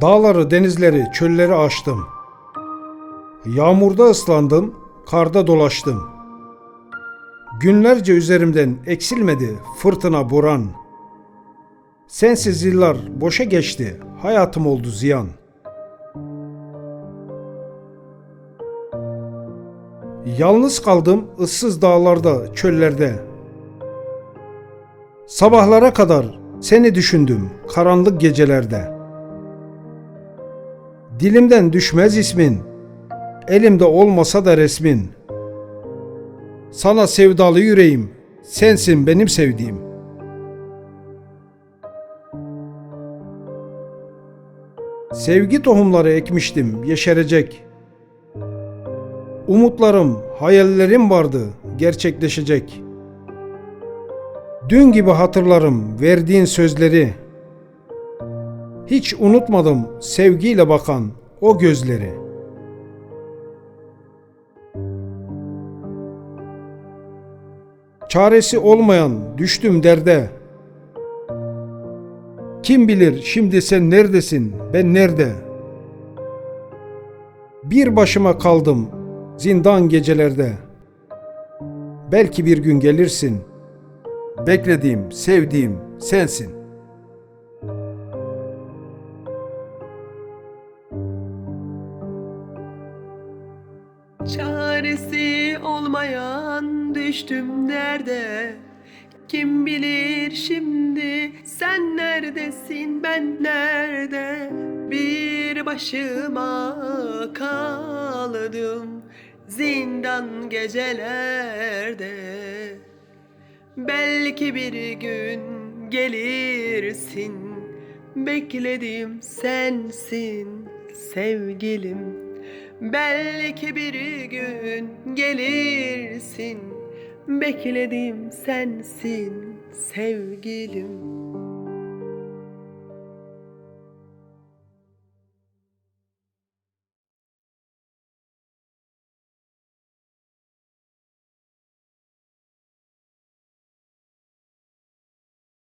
Dağları, denizleri, çölleri aştım. Yağmurda ıslandım, karda dolaştım. Günlerce üzerimden eksilmedi fırtına boran. Sensiz yıllar boşa geçti, hayatım oldu ziyan. Yalnız kaldım ıssız dağlarda, çöllerde. Sabahlara kadar seni düşündüm karanlık gecelerde. Dilimden düşmez ismin, elimde olmasa da resmin. Sana sevdalı yüreğim, sensin benim sevdiğim. Sevgi tohumları ekmiştim, yeşerecek. Umutlarım, hayallerim vardı, gerçekleşecek. Dün gibi hatırlarım verdiğin sözleri. Hiç unutmadım sevgiyle bakan o gözleri. Çaresi olmayan düştüm derde. Kim bilir şimdi sen neredesin, ben nerede? Bir başıma kaldım zindan gecelerde. Belki bir gün gelirsin. Beklediğim, sevdiğim sensin. Çaresi olmayan düştüm derde. Kim bilir şimdi sen neredesin ben nerede? Bir başıma kaldım zindan gecelerde. Belki bir gün gelirsin Bekledim sensin sevgilim Belki bir gün gelirsin. Bekledim sensin sevgilim